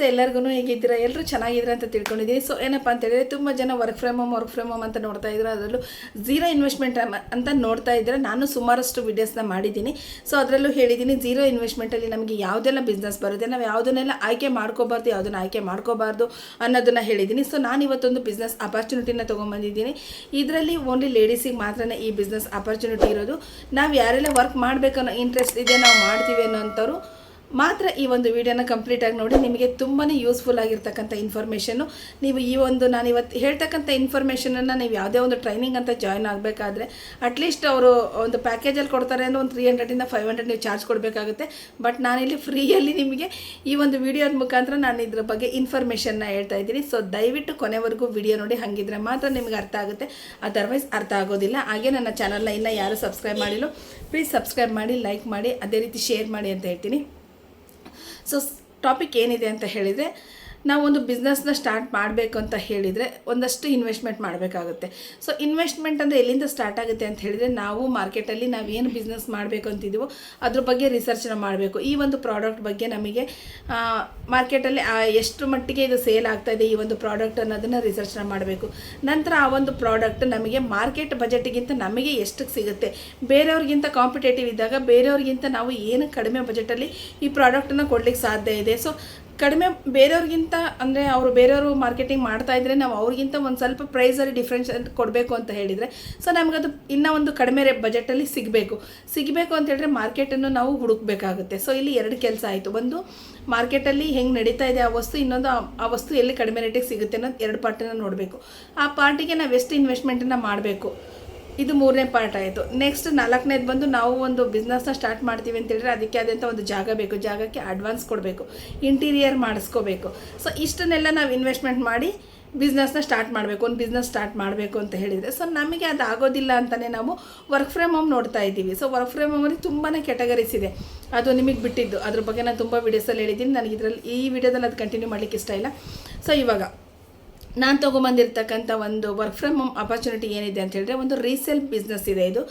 ನಮಸ್ತೆ ಎಲ್ಲರಿಗೂ ಹೇಗಿದ್ದೀರಾ? ಎಲ್ಲರೂ ಚೆನ್ನಾಗಿದ್ದೀರಾ ಅಂತ ತಿಳ್ಕೊಂಡಿದ್ದೀನಿ ಸೊ ಏನಪ್ಪ ಅಂತ ಹೇಳಿದ್ರೆ, ತುಂಬ ಜನ work from home work from home ಅಂತ ನೋಡ್ತಾ ಇದ್ರು. ಅದರಲ್ಲೂ ಝೀರೋ ಇನ್ವೆಸ್ಟ್ಮೆಂಟ್ ಅಂತ ನೋಡ್ತಾ ಇದ್ದೀರಾ ನಾನು ಸುಮಾರಷ್ಟು ವೀಡಿಯೋಸ್ನ ಮಾಡಿದ್ದೀನಿ. ಸೊ ಅದರಲ್ಲೂ ಹೇಳಿದ್ದೀನಿ ಝೀರೋ ಇನ್ವೆಸ್ಟ್ಮೆಂಟಲ್ಲಿ ನಮಗೆ ಯಾವುದೆಲ್ಲ ಬಿಸ್ನೆಸ್ ಬರುತ್ತೆ, ನಾವು ಯಾವುದನ್ನೆಲ್ಲ ಆಯ್ಕೆ ಮಾಡ್ಕೋಬಾರ್ದು, ಯಾವುದನ್ನು ಆಯ್ಕೆ ಮಾಡ್ಕೋಬಾರ್ದು ಅನ್ನೋದನ್ನು ಹೇಳಿದ್ದೀನಿ. ಸೊ ನಾನು ಇವತ್ತೊಂದು ಬಿಸ್ನೆಸ್ ಅಪರ್ಚುನಿಟಿನ ತೊಗೊಂಬಂದಿದ್ದೀನಿ. ಇದರಲ್ಲಿ ಓನ್ಲಿ ಲೇಡೀಸಿಗೆ ಮಾತ್ರನೇ ಈ ಬಿಸ್ನೆಸ್ ಅಪರ್ಚುನಿಟಿ ಇರೋದು. ನಾವು ಯಾರೆಲ್ಲ ವರ್ಕ್ ಮಾಡಬೇಕನ್ನೋ ಇಂಟ್ರೆಸ್ಟ್ ಇದೆ, ನಾವು ಮಾಡ್ತೀವಿ ಅನ್ನೋಂಥವ್ರು ಮಾತ್ರ ಈ ಒಂದು ವಿಡಿಯೋನ ಕಂಪ್ಲೀಟಾಗಿ ನೋಡಿ, ನಿಮಗೆ ತುಂಬಾ ಯೂಸ್ಫುಲ್ ಆಗಿರ್ತಕ್ಕಂಥ ಇನ್ಫಾರ್ಮೇಷನ್ನು ನೀವು ಈ ಒಂದು ನಾನು ಇವತ್ತು ಹೇಳ್ತಕ್ಕಂಥ ಇನ್ಫಾರ್ಮೇಷನನ್ನು ನೀವು ಯಾವುದೇ ಒಂದು ಟ್ರೈನಿಂಗ್ ಅಂತ ಜಾಯ್ನ್ ಆಗಬೇಕಾದ್ರೆ ಅಟ್ಲೀಸ್ಟ್ ಅವರು ಒಂದು ಪ್ಯಾಕೇಜಲ್ಲಿ ಕೊಡ್ತಾರೆ ಅಂದರೆ ಒಂದು ತ್ರೀ ಹಂಡ್ರೆಡಿಂದ ಫೈವ್ ಹಂಡ್ರೆಡ್ ನೀವು ಚಾರ್ಜ್ ಕೊಡಬೇಕಾಗುತ್ತೆ. ಬಟ್ ನಾನಿಲ್ಲಿ ಫ್ರೀಯಲ್ಲಿ ನಿಮಗೆ ಈ ಒಂದು ವಿಡಿಯೋದ ಮುಖಾಂತರ ನಾನು ಇದ್ರ ಬಗ್ಗೆ ಇನ್ಫಾರ್ಮೇಷನ್ನ ಹೇಳ್ತಾ ಇದ್ದೀನಿ. ಸೊ ದಯವಿಟ್ಟು ಕೊನೆವರೆಗೂ ವಿಡಿಯೋ ನೋಡಿ, ಹಾಗಿದ್ರೆ ಮಾತ್ರ ನಿಮಗೆ ಅರ್ಥ ಆಗುತ್ತೆ. ಅದರ್ವೈಸ್ ಅರ್ಥ ಆಗೋದಿಲ್ಲ. ಹಾಗೆ ನನ್ನ ಚಾನಲ್ನ ಇನ್ನೂ ಯಾರು ಸಬ್ಸ್ಕ್ರೈಬ್ ಮಾಡಿಲ್ಲ ಪ್ಲೀಸ್ ಸಬ್ಸ್ಕ್ರೈಬ್ ಮಾಡಿ ಲೈಕ್ ಮಾಡಿ, ಅದೇ ರೀತಿ ಶೇರ್ ಮಾಡಿ ಅಂತ ಹೇಳ್ತೀನಿ. ಸೊ ಟಾಪಿಕ್ ಏನಿದೆ ಅಂತ ಹೇಳಿದರೆ ನಾವು ಒಂದು ಬಿಸ್ನೆಸ್ನ ಸ್ಟಾರ್ಟ್ ಮಾಡಬೇಕು ಅಂತ ಹೇಳಿದರೆ ಒಂದಷ್ಟು ಇನ್ವೆಸ್ಟ್ಮೆಂಟ್ ಮಾಡಬೇಕಾಗುತ್ತೆ. ಸೊ ಇನ್ವೆಸ್ಟ್ಮೆಂಟ್ ಅಂದರೆ ಎಲ್ಲಿಂದ ಸ್ಟಾರ್ಟ್ ಆಗುತ್ತೆ ಅಂತ ಹೇಳಿದರೆ ನಾವು ಮಾರ್ಕೆಟಲ್ಲಿ ನಾವು ಏನು ಬಿಸ್ನೆಸ್ ಮಾಡಬೇಕು ಅಂತಿದ್ದೀವೋ ಅದ್ರ ಬಗ್ಗೆ ರಿಸರ್ಚ್ನ ಮಾಡಬೇಕು. ಈ ಒಂದು ಪ್ರಾಡಕ್ಟ್ ಬಗ್ಗೆ ನಮಗೆ ಮಾರ್ಕೆಟಲ್ಲಿ ಎಷ್ಟು ಮಟ್ಟಿಗೆ ಇದು ಸೇಲ್ ಆಗ್ತಾ ಇದೆ ಈ ಒಂದು ಪ್ರಾಡಕ್ಟ್ ಅನ್ನೋದನ್ನು ರಿಸರ್ಚ್ನ ಮಾಡಬೇಕು. ನಂತರ ಆ ಒಂದು ಪ್ರಾಡಕ್ಟ್ ನಮಗೆ ಮಾರ್ಕೆಟ್ ಬಜೆಟ್ಗಿಂತ ನಮಗೆ ಎಷ್ಟಕ್ಕೆ ಸಿಗುತ್ತೆ? ಬೇರೆಯವ್ರಿಗಿಂತ ಕಾಂಪಿಟೇಟಿವ್ ಇದ್ದಾಗ ಬೇರೆಯವ್ರಿಗಿಂತ ನಾವು ಏನು ಕಡಿಮೆ ಬಜೆಟಲ್ಲಿ ಈ ಪ್ರಾಡಕ್ಟನ್ನು ಕೊಡ್ಲಿಕ್ಕೆ ಸಾಧ್ಯ ಇದೆ? ಸೊ ಕಡಿಮೆ ಬೇರೆಯವ್ರಿಗಿಂತ, ಅಂದರೆ ಅವರು ಬೇರೆಯವರು ಮಾರ್ಕೆಟಿಂಗ್ ಮಾಡ್ತಾ ಇದ್ರೆ ನಾವು ಅವ್ರಿಗಿಂತ ಒಂದು ಸ್ವಲ್ಪ ಪ್ರೈಸಲ್ಲಿ ಡಿಫ್ರೆನ್ಸ್ ಕೊಡಬೇಕು ಅಂತ ಹೇಳಿದರೆ ಸೊ ನಮಗದು ಇನ್ನೂ ಒಂದು ಕಡಿಮೆ ರೇ ಬಜೆಟಲ್ಲಿ ಸಿಗಬೇಕು. ಸಿಗಬೇಕು ಅಂತ ಹೇಳಿದ್ರೆ ಮಾರ್ಕೆಟನ್ನು ನಾವು ಹುಡುಕಬೇಕಾಗುತ್ತೆ. ಸೊ ಇಲ್ಲಿ ಎರಡು ಕೆಲಸ ಆಯಿತು. ಒಂದು ಮಾರ್ಕೆಟಲ್ಲಿ ಹೆಂಗೆ ನಡೀತಾ ಇದೆ ಆ ವಸ್ತು, ಇನ್ನೊಂದು ಆ- ವಸ್ತು ಎಲ್ಲಿ ಕಡಿಮೆ ರೇಟಿಗೆ ಸಿಗುತ್ತೆ ಅನ್ನೋದು ಎರಡು ಪಾರ್ಟಿನ ನೋಡಬೇಕು. ಆ ಪಾರ್ಟಿಗೆ ನಾವು ಎಷ್ಟು ಇನ್ವೆಸ್ಟ್ಮೆಂಟನ್ನು ಮಾಡಬೇಕು? ಇದು ಮೂರನೇ ಪಾರ್ಟ್ ಆಯಿತು. ನೆಕ್ಸ್ಟ್ ನಾಲ್ಕನೇದು ಬಂದು ನಾವು ಒಂದು ಬಿಸ್ನೆಸ್ನ ಸ್ಟಾರ್ಟ್ ಮಾಡ್ತೀವಿ ಅಂತ ಹೇಳಿದ್ರೆ ಅದಕ್ಕೆ ಆದಂಥ ಒಂದು ಜಾಗ ಬೇಕು. ಜಾಗಕ್ಕೆ ಅಡ್ವಾನ್ಸ್ ಕೊಡಬೇಕು. ಇಂಟೀರಿಯರ್ ಮಾಡಿಸ್ಕೋಬೇಕು. ಸೊ ಇಷ್ಟನ್ನೆಲ್ಲ ನಾವು ಇನ್ವೆಸ್ಟ್ಮೆಂಟ್ ಮಾಡಿ ಬಿಸ್ನೆಸ್ನ ಸ್ಟಾರ್ಟ್ ಮಾಡಬೇಕು. ಒಂದು ಬಿಸ್ನೆಸ್ ಸ್ಟಾರ್ಟ್ ಮಾಡಬೇಕು ಅಂತ ಹೇಳಿದರೆ. ಸೊ ನಮಗೆ ಅದು ಆಗೋದಿಲ್ಲ ಅಂತಲೇ ನಾವು ವರ್ಕ್ ಫ್ರಮ್ ಹೋಮ್ ನೋಡ್ತಾ ಇದ್ದೀವಿ. ಸೊ ವರ್ಕ್ ಫ್ರಮ್ ಹೋಮಲ್ಲಿ ತುಂಬಾ ಕೆಟಗರೀಸ್ ಇದೆ. ಅದು ನಿಮಗೆ ಬಿಟ್ಟಿದ್ದು. ಅದ್ರ ಬಗ್ಗೆ ನಾನು ತುಂಬ ವೀಡಿಯೋಸಲ್ಲಿ ಹೇಳಿದ್ದೀನಿ. ನನಗೆ ಇದರಲ್ಲಿ ಈ ವಿಡಿಯೋದಲ್ಲಿ ಅದು ಕಂಟಿನ್ಯೂ ಮಾಡಲಿಕ್ಕೆ ಇಷ್ಟ ಇಲ್ಲ. ಸೊ ಇವಾಗ ನಾನು ತೊಗೊಂಬಂದಿರ್ತಕ್ಕಂಥ ಒಂದು ವರ್ಕ್ ಫ್ರಮ್ ಹೋಮ್ ಅಪರ್ಚುನಿಟಿ ಏನಿದೆ ಅಂತ ಹೇಳಿದ್ರೆ ಒಂದು ರೀಸೇಲ್ ಬಿಸ್ನೆಸ್ ಇದೆ ಇದು.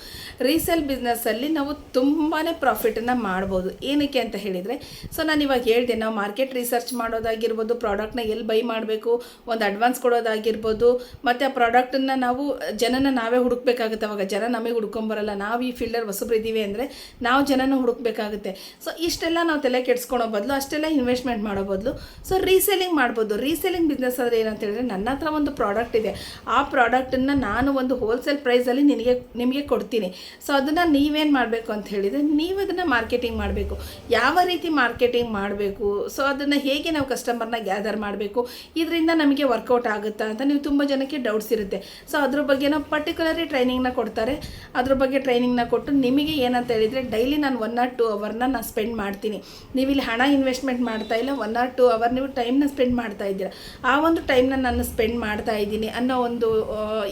ರೀಸೇಲ್ ಬಿಸ್ನೆಸ್ಸಲ್ಲಿ ನಾವು ತುಂಬಾ ಪ್ರಾಫಿಟನ್ನು ಮಾಡ್ಬೋದು. ಏನಕ್ಕೆ ಅಂತ ಹೇಳಿದರೆ ಸೊ ನಾನು ಇವಾಗ ಹೇಳಿದೆ, ನಾವು ಮಾರ್ಕೆಟ್ ರಿಸರ್ಚ್ ಮಾಡೋದಾಗಿರ್ಬೋದು ಪ್ರಾಡಕ್ಟ್ನ ಎಲ್ಲಿ ಬೈ ಮಾಡಬೇಕು, ಒಂದು ಅಡ್ವಾನ್ಸ್ ಕೊಡೋದಾಗಿರ್ಬೋದು, ಮತ್ತು ಆ ಪ್ರಾಡಕ್ಟನ್ನು ನಾವು ಜನನ ನಾವೇ ಹುಡುಕ್ಬೇಕಾಗುತ್ತೆ. ಅವಾಗ ಜನ ನಮಗೆ ಹುಡ್ಕೊಂಬರಲ್ಲ. ನಾವು ಈ ಫೀಲ್ಡರ್ ಹೊಸಬ್ರು ಇದ್ದೀವಿ ಅಂದರೆ ನಾವು ಜನನ ಹುಡುಕ್ಬೇಕಾಗುತ್ತೆ. ಸೊ ಇಷ್ಟೆಲ್ಲ ನಾವು ತಲೆ ಕೆಡ್ಸ್ಕೊಳೋ ಬದಲು ಅಷ್ಟೆಲ್ಲ ಇನ್ವೆಸ್ಟ್ಮೆಂಟ್ ಮಾಡೋ ಬದಲು ಸೊ ರೀಸೇಲಿಂಗ್ ಮಾಡ್ಬೋದು. ರೀಸೇಲಿಂಗ್ ಬಿಸ್ನೆಸ್ ಆದರೆ ಏನಂತ ಹೇಳಿದ್ರೆ ನನ್ನ ಹತ್ರ ಒಂದು ಪ್ರಾಡಕ್ಟ್ ಇದೆ. ಆ ಪ್ರಾಡಕ್ಟನ್ನು ನಾನು ಒಂದು ಹೋಲ್ಸೇಲ್ ಪ್ರೈಸಲ್ಲಿ ನಿನಗೆ, ನಿಮಗೆ ಕೊಡ್ತೀನಿ. ಸೊ ಅದನ್ನು ನೀವೇನು ಮಾಡಬೇಕು ಅಂತ ಹೇಳಿದರೆ ನೀವು ಅದನ್ನು ಮಾರ್ಕೆಟಿಂಗ್ ಮಾಡಬೇಕು. ಯಾವ ರೀತಿ ಮಾರ್ಕೆಟಿಂಗ್ ಮಾಡಬೇಕು? ಸೊ ಅದನ್ನು ಹೇಗೆ ನಾವು ಕಸ್ಟಮರ್ನ ಗ್ಯಾದರ್ ಮಾಡಬೇಕು? ಇದರಿಂದ ನಮಗೆ ವರ್ಕೌಟ್ ಆಗುತ್ತಾ ಅಂತ ನೀವು ತುಂಬ ಜನಕ್ಕೆ ಡೌಟ್ಸ್ ಇರುತ್ತೆ. ಸೊ ಅದ್ರ ಬಗ್ಗೆ ನಾವು ಪರ್ಟಿಕ್ಯುಲರಿ ಟ್ರೈನಿಂಗ್ನ ಕೊಡ್ತಾರೆ. ಅದ್ರ ಬಗ್ಗೆ ಟ್ರೈನಿಂಗ್ನ ಕೊಟ್ಟು ನಿಮಗೆ ಏನಂತ ಹೇಳಿದರೆ ಡೈಲಿ ನಾನು ಒನ್ ಆರ್ ಟು ಅವರ್ನ ನಾನು ಸ್ಪೆಂಡ್ ಮಾಡ್ತೀನಿ. ನೀವು ಇಲ್ಲಿ ಹಣ ಇನ್ವೆಸ್ಟ್ಮೆಂಟ್ ಮಾಡ್ತಾ ಇಲ್ಲ ಒನ್ ಆರ್ ಟು ಅವರ್ ನೀವು ಟೈಮ್ನ ಸ್ಪೆಂಡ್ ಮಾಡ್ತಾ ಇದ್ದೀರಾ. ಆ ಒಂದು ಟೈಮ್ನ ನಾನು ಸ್ಪೆಂಡ್ ಮಾಡ್ತಾ ಇದ್ದೀನಿ ಅನ್ನೋ ಒಂದು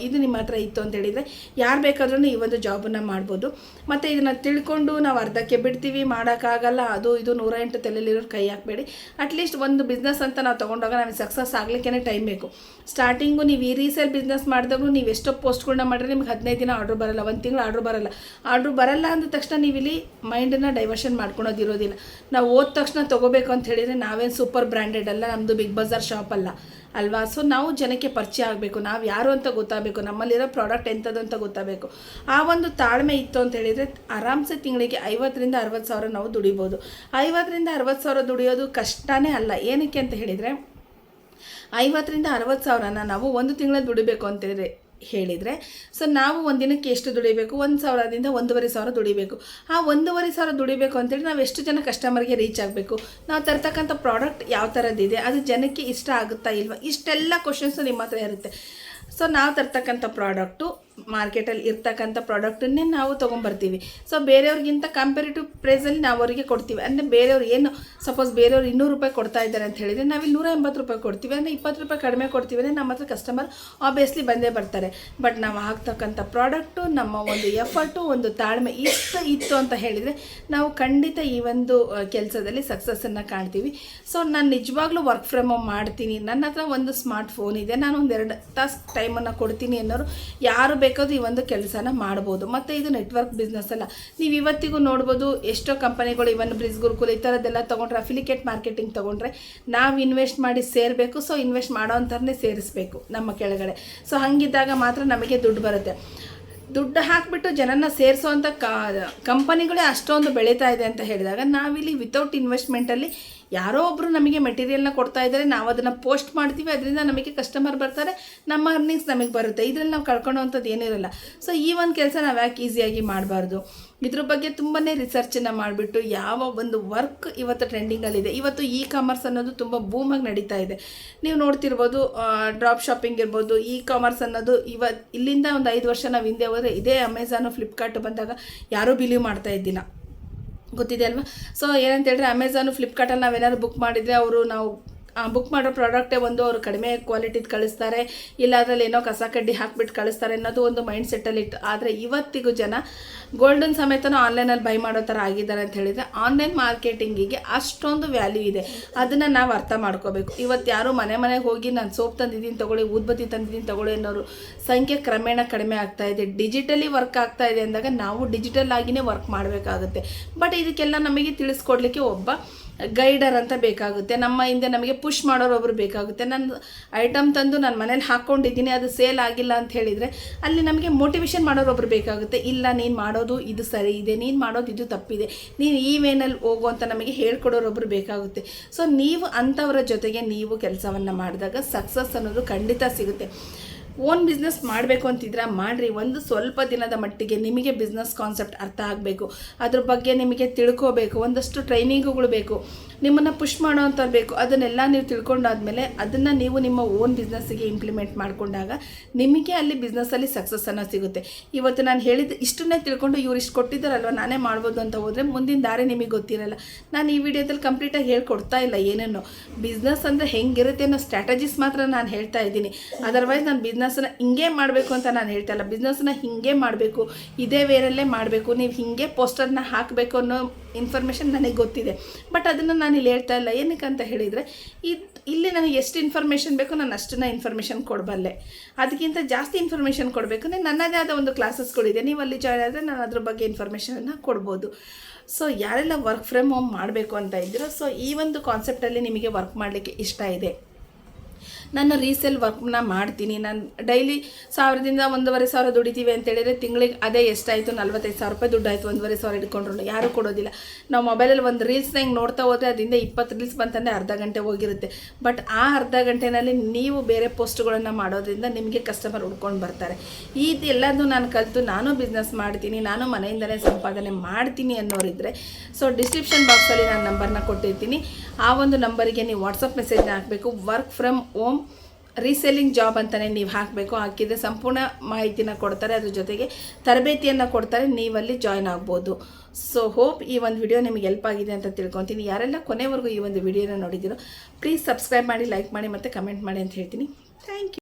ಇದು ನಿಮ್ಮ ಹತ್ರ ಇತ್ತು ಅಂತ ಹೇಳಿದರೆ, ಯಾರು ಬೇಕಾದ್ರೂ ಈ ಒಂದು ಜಾಬನ್ನು ಮಾಡ್ಬೋದು. ಮತ್ತು ಇದನ್ನು ತಿಳ್ಕೊಂಡು ನಾವು ಅರ್ಧಕ್ಕೆ ಬಿಡ್ತೀವಿ, ಮಾಡೋಕ್ಕಾಗಲ್ಲ, ಅದು ಇದು ನೂರ ಎಂಟು ತಲೆಯಲ್ಲಿರೋರು ಕೈ ಹಾಕಬೇಡಿ. ಅಟ್ಲೀಸ್ಟ್ ಒಂದು ಬಿಸ್ನೆಸ್ ಅಂತ ನಾವು ತೊಗೊಂಡಾಗ ನಮಗೆ ಸಕ್ಸಸ್ ಆಗ್ಲಿಕ್ಕೆ ಟೈಮ್ ಬೇಕು. ಸ್ಟಾರ್ಟಿಂಗು ನೀವು ಈ ರೀಸೇಲ್ ಬಿಸ್ನೆಸ್ ಮಾಡಿದಾಗೂ ನೀವು ಎಷ್ಟೋ ಪೋಸ್ಟ್ಗಳನ್ನ ಮಾಡಿದ್ರೆ ನಿಮ್ಗೆ ಹದಿನೈದು ದಿನ ಆರ್ಡ್ರ್ ಬರಲ್ಲ, ಒಂದು ತಿಂಗಳು ಆರ್ಡ್ರ್ ಬರಲ್ಲ. ಆರ್ಡ್ರ್ ಬರಲ್ಲ ಅಂದ ತಕ್ಷಣ ನೀವು ಇಲ್ಲಿ ಮೈಂಡನ್ನು ಡೈವರ್ಷನ್ ಮಾಡ್ಕೊಳೋದು ಇರೋದಿಲ್ಲ. ನಾವು ಓದ ತಕ್ಷಣ ತೊಗೋಬೇಕು ಅಂತ ಹೇಳಿದರೆ ನಾವೇನು ಸೂಪರ್ ಬ್ರ್ಯಾಂಡೆಡ್ ಅಲ್ಲ ನಮ್ಮದು ಬಿಗ್ ಬಜಾರ್ ಶಾಪ್ ಅಲ್ಲ. ಅಲ್ವಾ? ಸೊ ನಾವು ಜನಕ್ಕೆ ಪರಿಚಯ ಆಗಬೇಕು. ನಾವು ಯಾರು ಅಂತ ಗೊತ್ತಾಗಬೇಕು. ನಮ್ಮಲ್ಲಿರೋ ಪ್ರಾಡಕ್ಟ್ ಎಂಥದ್ದು ಅಂತ ಗೊತ್ತಾಗಬೇಕು. ಆ ಒಂದು ತಾಳ್ಮೆ ಇತ್ತು ಅಂತ ಹೇಳಿದರೆ ಆರಾಮ್ಸೆ ತಿಂಗಳಿಗೆ ಐವತ್ತರಿಂದ ಅರವತ್ತು ಸಾವಿರ ನಾವು ದುಡಿಬೋದು. ಐವತ್ತರಿಂದ ಅರವತ್ತು ಸಾವಿರ ದುಡಿಯೋದು ಕಷ್ಟನೇ ಅಲ್ಲ. ಏನಕ್ಕೆ ಅಂತ ಹೇಳಿದರೆ, ಐವತ್ತರಿಂದ ಅರವತ್ತು ಸಾವಿರನ ನಾವು ಒಂದು ತಿಂಗಳ ದುಡಿಬೇಕು ಅಂತೇಳಿ ಹೇಳಿದರೆ. ಸೊ ನಾವು ಒಂದಿನಕ್ಕೆ ದಿನಕ್ಕೆ ಎಷ್ಟು ದುಡಿಬೇಕು? ಒಂದು ಸಾವಿರದಿಂದ ಒಂದೂವರೆ ಸಾವಿರ ದುಡಿಬೇಕು. ಆ ಒಂದೂವರೆ ಸಾವಿರ ದುಡಿಬೇಕು ಅಂತೇಳಿ ನಾವು ಎಷ್ಟು ಜನ ಕಸ್ಟಮರ್ಗೆ ರೀಚ್ ಆಗಬೇಕು? ನಾವು ತರ್ತಕ್ಕಂಥ ಪ್ರಾಡಕ್ಟ್ ಯಾವ ಥರದ್ದಿದೆ ಅದು ಜನಕ್ಕೆ ಇಷ್ಟ ಆಗುತ್ತಾ ಇಲ್ವಾ? ಇಷ್ಟೆಲ್ಲ ಕ್ವಶನ್ಸು ನಿಮ್ಮ ಹತ್ರ ಇರುತ್ತೆ. ಸೊ ನಾವು ತರ್ತಕ್ಕಂಥ ಪ್ರಾಡಕ್ಟು ಮಾರ್ಕೆಟಲ್ಲಿ ಇರ್ತಕ್ಕಂಥ ಪ್ರಾಡಕ್ಟನ್ನೇ ನಾವು ತೊಗೊಂಬರ್ತೀವಿ. ಸೊ ಬೇರೆಯವ್ರಿಗಿಂತ ಕಂಪೇರಿಟಿವ್ ಪ್ರೈಸಲ್ಲಿ ನಾವು ಅವರಿಗೆ ಕೊಡ್ತೀವಿ. ಅಂದರೆ ಬೇರೆಯವ್ರು ಏನು ಸಪೋಸ್ ಬೇರೆಯವ್ರು ಇನ್ನೂರು ರೂಪಾಯಿ ಕೊಡ್ತಾ ಇದ್ದಾರೆ ಅಂತ ಹೇಳಿದರೆ ನಾವಿಲ್ಲಿ ನೂರ ಎಂಬತ್ತು ರೂಪಾಯಿ ಕೊಡ್ತೀವಿ. ಅಂದರೆ ಇಪ್ಪತ್ತು ರೂಪಾಯಿ ಕಡಿಮೆ ಕೊಡ್ತೀವಿ ಅಂದರೆ ನಮ್ಮ ಹತ್ರ ಕಸ್ಟಮರ್ ಆಬ್ವಿಯಸ್ಲಿ ಬಂದೇ ಬರ್ತಾರೆ. ಬಟ್ ನಾವು ಹಾಕ್ತಕ್ಕಂಥ ಪ್ರಾಡಕ್ಟು ನಮ್ಮ ಒಂದು ಎಫರ್ಟು ಒಂದು ತಾಳ್ಮೆ ಇಷ್ಟು ಇತ್ತು ಅಂತ ಹೇಳಿದರೆ ನಾವು ಖಂಡಿತ ಈ ಒಂದು ಕೆಲಸದಲ್ಲಿ ಸಕ್ಸಸ್ಸನ್ನು ಕಾಣ್ತೀವಿ. ಸೊ ನಾನು ನಿಜವಾಗ್ಲೂ ವರ್ಕ್ ಫ್ರಮ್ ಹೋಮ್ ಮಾಡ್ತೀನಿ. ನನ್ನ ಹತ್ರ ಒಂದು ಸ್ಮಾರ್ಟ್ ಫೋನ್ ಇದೆ. ನಾನು ಒಂದು ಎರಡು ತಾಸು ಟೈಮನ್ನು ಕೊಡ್ತೀನಿ ಅನ್ನೋರು ಯಾರು ಬೇಕಾದ್ರೂ ಈ ಒಂದು ಕೆಲಸನ ಮಾಡ್ಬೋದು. ಮತ್ತು ಇದು ನೆಟ್ವರ್ಕ್ ಬಿಸ್ನೆಸ್ ಅಲ್ಲ. ನೀವು ಇವತ್ತಿಗೂ ನೋಡ್ಬೋದು ಎಷ್ಟೋ ಕಂಪನಿಗಳು ಇವನ್ ಬ್ರಿಜ್ ಗುರುಕುಲ್ ಈ ಥರದ್ದೆಲ್ಲ ತೊಗೊಂಡ್ರೆ ಅಫಿಲಿಕೇಟ್ ಮಾರ್ಕೆಟಿಂಗ್ ತೊಗೊಂಡ್ರೆ, ನಾವು ಇನ್ವೆಸ್ಟ್ ಮಾಡಿ ಸೇರಬೇಕು. ಸೊ ಇನ್ವೆಸ್ಟ್ ಮಾಡೋ ಅಂಥವ್ರನ್ನೇ ಸೇರಿಸ್ಬೇಕು ನಮ್ಮ ಕೆಳಗಡೆ. ಸೊ ಹಂಗಿದ್ದಾಗ ಮಾತ್ರ ನಮಗೆ ದುಡ್ಡು ಬರುತ್ತೆ. ದುಡ್ಡು ಹಾಕಿಬಿಟ್ಟು ಜನನ ಸೇರಿಸೋವಂಥ ಕಂಪನಿಗಳೇ ಅಷ್ಟೊಂದು ಬೆಳೀತಾ ಇದೆ ಅಂತ ಹೇಳಿದಾಗ ನಾವಿಲ್ಲಿ ವಿತೌಟ್ ಇನ್ವೆಸ್ಟ್ಮೆಂಟಲ್ಲಿ ಯಾರೋ ಒಬ್ಬರು ನಮಗೆ ಮೆಟೀರಿಯಲ್ನ ಕೊಡ್ತಾ ಇದ್ದಾರೆ, ನಾವು ಅದನ್ನು ಪೋಸ್ಟ್ ಮಾಡ್ತೀವಿ, ಅದರಿಂದ ನಮಗೆ ಕಸ್ಟಮರ್ ಬರ್ತಾರೆ, ನಮ್ಮ ಅರ್ನಿಂಗ್ಸ್ ನಮಗೆ ಬರುತ್ತೆ. ಇದರಲ್ಲಿ ನಾವು ಕಳ್ಕೊಳ್ಳೋವಂಥದ್ದು ಏನಿರಲ್ಲ ಸೊ ಈ ಒಂದು ಕೆಲಸ ನಾವು ಯಾಕೆ ಈಸಿಯಾಗಿ ಮಾಡಬಾರ್ದು? ಇದ್ರ ಬಗ್ಗೆ ತುಂಬಾ ರಿಸರ್ಚನ್ನು ಮಾಡಿಬಿಟ್ಟು, ಯಾವ ಒಂದು ವರ್ಕ್ ಇವತ್ತು ಟ್ರೆಂಡಿಂಗಲ್ಲಿದೆ ಇವತ್ತು ಇ ಕಾಮರ್ಸ್ ಅನ್ನೋದು ತುಂಬ ಬೂಮಾಗಿ ನಡೀತಾ ಇದೆ. ನೀವು ನೋಡ್ತಿರ್ಬೋದು ಡ್ರಾಪ್ ಶಾಪಿಂಗ್ ಇರ್ಬೋದು ಇ ಕಾಮರ್ಸ್ ಅನ್ನೋದು ಇವ, ಇಲ್ಲಿಂದ ಒಂದು ಐದು ವರ್ಷ ನಾವು ಹಿಂದೆ ಹೋದರೆ, ಇದೇ ಅಮೆಝಾನು ಫ್ಲಿಪ್ಕಾರ್ಟ್ ಬಂದಾಗ ಯಾರೂ ಬಿಲೀವ್ ಮಾಡ್ತಾ ಇದ್ದಿಲ್ಲ. ಗೊತ್ತಿದೆ ಅಲ್ವಾ? ಸೊ ಏನಂತ ಹೇಳಿದ್ರೆ ಅಮೆಝಾನು ಫ್ಲಿಪ್ಕಾರ್ಟಲ್ಲಿ ನಾವೇನಾದ್ರು ಬುಕ್ ಮಾಡಿದರೆ ಅವರು ನಾವು ಬುಕ್ ಮಾಡೋ ಪ್ರಾಡಕ್ಟೇ ಒಂದು ಅವರು ಕಡಿಮೆ ಕ್ವಾಲಿಟಿದು ಕಳಿಸ್ತಾರೆ, ಇಲ್ಲ ಅದರಲ್ಲಿ ಏನೋ ಕಸ ಕಡ್ಡಿ ಹಾಕ್ಬಿಟ್ಟು ಕಳಿಸ್ತಾರೆ ಅನ್ನೋದು ಒಂದು ಮೈಂಡ್ ಸೆಟ್ಟಲ್ಲಿ ಇತ್ತು ಆದರೆ ಇವತ್ತಿಗೂ ಜನ ಗೋಲ್ಡನ್ ಸಮೇತನೂ ಆನ್ಲೈನಲ್ಲಿ ಬೈ ಮಾಡೋ ಥರ ಆಗಿದ್ದಾರೆ ಅಂತ ಹೇಳಿದರೆ ಆನ್ಲೈನ್ ಮಾರ್ಕೆಟಿಂಗಿಗೆ ಅಷ್ಟೊಂದು ವ್ಯಾಲ್ಯೂ ಇದೆ. ಅದನ್ನು ನಾವು ಅರ್ಥ ಮಾಡ್ಕೋಬೇಕು. ಇವತ್ತು ಯಾರು ಮನೆ ಮನೆಗೆ ಹೋಗಿ ನಾನು ಸೋಪ್ ತಂದಿದ್ದೀನಿ ತೊಗೊಳ್ಳಿ, ಊದ್ಬತ್ತಿ ತಂದಿದ್ದೀನಿ ತಗೊಳ್ಳಿ ಅನ್ನೋರು ಸಂಖ್ಯೆ ಕ್ರಮೇಣ ಕಡಿಮೆ ಆಗ್ತಾ ಇದೆ. ಡಿಜಿಟಲಿ ವರ್ಕ್ ಆಗ್ತಾ ಇದೆ ಅಂದಾಗ ನಾವು ಡಿಜಿಟಲ್ ಆಗಿನೇ ವರ್ಕ್ ಮಾಡಬೇಕಾಗುತ್ತೆ. ಬಟ್ ಇದಕ್ಕೆಲ್ಲ ನಮಗೆ ತಿಳಿಸ್ಕೊಡ್ಲಿಕ್ಕೆ ಒಬ್ಬ ಗೈಡರ್ ಅಂತ ಬೇಕಾಗುತ್ತೆ. ನಮ್ಮ ಹಿಂದೆ ನಮಗೆ ಪುಷ್ ಮಾಡೋರು ಒಬ್ರು ಬೇಕಾಗುತ್ತೆ. ನಾನು ಐಟಮ್ ತಂದು ನಾನು ಮನೇಲಿ ಹಾಕ್ಕೊಂಡಿದ್ದೀನಿ, ಅದು ಸೇಲ್ ಆಗಿಲ್ಲ ಅಂತ ಹೇಳಿದರೆ ಅಲ್ಲಿ ನಮಗೆ ಮೋಟಿವೇಶನ್ ಮಾಡೋರು ಒಬ್ರು ಬೇಕಾಗುತ್ತೆ. ಇಲ್ಲ, ನೀನು ಮಾಡೋದು ಇದು ಸರಿ ಇದೆ, ನೀನು ಮಾಡೋದು ಇದು ತಪ್ಪಿದೆ, ನೀನು ಈ ವೇನಲ್ಲಿ ಹೋಗು ಅಂತ ನಮಗೆ ಹೇಳ್ಕೊಡೋರೊಬ್ಬರು ಬೇಕಾಗುತ್ತೆ. ಸೊ ನೀವು ಅಂಥವರ ಜೊತೆಗೆ ನೀವು ಕೆಲಸವನ್ನು ಮಾಡಿದಾಗ ಸಕ್ಸಸ್ ಅನ್ನೋದು ಖಂಡಿತ ಸಿಗುತ್ತೆ. ಓನ್ ಬಿಸ್ನೆಸ್ ಮಾಡಬೇಕು ಅಂತಿದ್ರೆ ಮಾಡಿರಿ. ಒಂದು ಸ್ವಲ್ಪ ದಿನದ ಮಟ್ಟಿಗೆ ನಿಮಗೆ ಬಿಸ್ನೆಸ್ ಕಾನ್ಸೆಪ್ಟ್ ಅರ್ಥ ಆಗಬೇಕು. ಅದ್ರ ಬಗ್ಗೆ ನಿಮಗೆ ತಿಳ್ಕೋಬೇಕು. ಒಂದಷ್ಟು ಟ್ರೈನಿಂಗುಗಳು ಬೇಕು. ನಿಮ್ಮನ್ನು ಪುಷ್ ಅಂತ ಬೇಕು. ಅದನ್ನೆಲ್ಲ ನೀವು ತಿಳ್ಕೊಂಡಾದ್ಮೇಲೆ ಅದನ್ನು ನೀವು ನಿಮ್ಮ ಓನ್ ಬಿಸ್ನೆಸ್ಸಿಗೆ ಇಂಪ್ಲಿಮೆಂಟ್ ಮಾಡಿಕೊಂಡಾಗ ನಿಮಗೆ ಅಲ್ಲಿ ಬಿಸ್ನೆಸ್ಸಲ್ಲಿ ಸಕ್ಸಸ್ ಅನ್ನೋ ಸಿಗುತ್ತೆ. ಇವತ್ತು ನಾನು ಹೇಳಿದ ಇಷ್ಟನ್ನೇ ತಿಳ್ಕೊಂಡು ಇವ್ರು ಇಷ್ಟು ಕೊಟ್ಟಿದ್ದಾರಲ್ವ? ನಾನೇ ಮಾಡ್ಬೋದು ಅಂತ ಹೋದರೆ ಮುಂದಿನ ದಾರಿ ನಿಮಗೆ ಗೊತ್ತಿರಲ್ಲ. ನಾನು ಈ ವಿಡಿಯೋದಲ್ಲಿ ಕಂಪ್ಲೀಟಾಗಿ ಹೇಳ್ಕೊಡ್ತಾ ಇಲ್ಲ ಏನೇನೋ. ಬಿಸ್ನೆಸ್ ಅಂದರೆ ಹೆಂಗಿರುತ್ತೆ ಅನ್ನೋ ಸ್ಟ್ರಾಟಜೀಸ್ ಮಾತ್ರ ನಾನು ಹೇಳ್ತಾ ಇದ್ದೀನಿ. ಅದರ್ವೈಸ್ ನಾನು ಬಿಸ್ನೆಸ್ನ ಹಿಂಗೆ ಮಾಡಬೇಕು ಅಂತ ನಾನು ಹೇಳ್ತಾ ಇಲ್ಲ. ಬಿಸ್ನೆಸ್ನ ಹಿಂಗೆ ಮಾಡಬೇಕು, ಇದೇ ವೇರಲ್ಲೇ ಮಾಡಬೇಕು, ನೀವು ಹಿಂಗೆ ಪೋಸ್ಟರ್ನ ಹಾಕಬೇಕು ಅನ್ನೋ ಇನ್ಫಾರ್ಮೇಷನ್ ನನಗೆ ಗೊತ್ತಿದೆ. ಬಟ್ ಅದನ್ನು ನಾನು ಇಲ್ಲಿ ಹೇಳ್ತಾ ಇಲ್ಲ. ಏನಕ್ಕೆ ಅಂತ ಹೇಳಿದರೆ, ಇದು ಇಲ್ಲಿ ನನಗೆ ಎಷ್ಟು ಇನ್ಫಾರ್ಮೇಷನ್ ಬೇಕು ನಾನು ಅಷ್ಟನ್ನ ಇನ್ಫಾರ್ಮೇಷನ್ ಕೊಡಬಲ್ಲೆ. ಅದಕ್ಕಿಂತ ಜಾಸ್ತಿ ಇನ್ಫಾರ್ಮೇಷನ್ ಕೊಡಬೇಕಂದ್ರೆ ನನ್ನದೇ ಆದ ಒಂದು ಕ್ಲಾಸಸ್ಗಳಿದೆ ನೀವು ಅಲ್ಲಿ ಜಾಯ್ನ್ ಆದರೆ ನಾನು ಅದ್ರ ಬಗ್ಗೆ ಇನ್ಫಾರ್ಮೇಷನನ್ನು ಕೊಡ್ಬೋದು. ಸೊ ಯಾರೆಲ್ಲ ವರ್ಕ್ ಫ್ರಮ್ ಹೋಮ್ ಮಾಡಬೇಕು ಅಂತ ಇದ್ದೀರೋ ಸೊ ಈ ಒಂದು ಕಾನ್ಸೆಪ್ಟಲ್ಲಿ ನಿಮಗೆ ವರ್ಕ್ ಮಾಡಲಿಕ್ಕೆ ಇಷ್ಟ ಇದೆ. ನಾನು ರೀಸೇಲ್ ವರ್ಕ್ನ ಮಾಡ್ತೀನಿ. ನಾನು ಡೈಲಿ ಸಾವಿರದಿಂದ ಒಂದೂವರೆ ಸಾವಿರ ದುಡಿತೀವಿ ಅಂತ ಹೇಳಿದ್ರೆ ತಿಂಗಳಿಗೆ ಅದೇ ಎಷ್ಟಾಯಿತು? ನಲ್ವತ್ತೈದು ಸಾವಿರ ರೂಪಾಯಿ ದುಡ್ಡು ಆಯಿತು ಒಂದೂವರೆ ಸಾವಿರ ಇಟ್ಕೊಂಡ್ರು ಯಾರೂ ಕೊಡೋದಿಲ್ಲ. ನಾವು ಮೊಬೈಲಲ್ಲಿ ಒಂದು ರೀಲ್ಸ್ನ ಹೆಂಗೆ ನೋಡ್ತಾ ಹೋದರೆ ಅದರಿಂದ ಇಪ್ಪತ್ತು ರೀಲ್ಸ್ ಬಂತಂದರೆ ಅರ್ಧ ಗಂಟೆ ಹೋಗಿರುತ್ತೆ. ಬಟ್ ಆ ಅರ್ಧ ಗಂಟೆನಲ್ಲಿ ನೀವು ಬೇರೆ ಪೋಸ್ಟ್ಗಳನ್ನು ಮಾಡೋದ್ರಿಂದ ನಿಮಗೆ ಕಸ್ಟಮರ್ ಹುಡ್ಕೊಂಡು ಬರ್ತಾರೆ. ಇದೆಲ್ಲದೂ ನಾನು ಕಲಿತು, ನಾನು ಬಿಸ್ನೆಸ್ ಮಾಡ್ತೀನಿ, ನಾನು ಮನೆಯಿಂದಲೇ ಸಂಪಾದನೆ ಮಾಡ್ತೀನಿ ಅನ್ನೋರಿದ್ದರೆ ಸೊ ಡಿಸ್ಕ್ರಿಪ್ಷನ್ ಬಾಕ್ಸಲ್ಲಿ ನಾನು ನಂಬರ್ನ ಕೊಟ್ಟಿರ್ತೀನಿ. ಆ ಒಂದು ನಂಬರಿಗೆ ನೀವು ವಾಟ್ಸಪ್ ಮೆಸೇಜ್ನ ಹಾಕಬೇಕು. Work from home reselling job ಅಂತಲೇ ನೀವು ಹಾಕಬೇಕು. ಹಾಕಿದರೆ ಸಂಪೂರ್ಣ ಮಾಹಿತಿನ ಕೊಡ್ತಾರೆ. ಅದ್ರ ಜೊತೆಗೆ ತರಬೇತಿಯನ್ನು ಕೊಡ್ತಾರೆ. ನೀವಲ್ಲಿ ಜಾಯ್ನ್ ಆಗ್ಬೋದು. ಸೊ ಹೋಪ್ ಈ ಒಂದು ವಿಡಿಯೋ ನಿಮಗೆ ಹೆಲ್ಪ್ ಆಗಿದೆ ಅಂತ ತಿಳ್ಕೊತೀನಿ. ಯಾರೆಲ್ಲ ಕೊನೆವರೆಗೂ ಈ ಒಂದು ವಿಡಿಯೋನ ನೋಡಿದ್ದೀರೋ ಪ್ಲೀಸ್ ಸಬ್ಸ್ಕ್ರೈಬ್ ಮಾಡಿ ಲೈಕ್ ಮಾಡಿ ಮತ್ತು ಕಮೆಂಟ್ ಮಾಡಿ ಅಂತ ಹೇಳ್ತೀನಿ. Thank you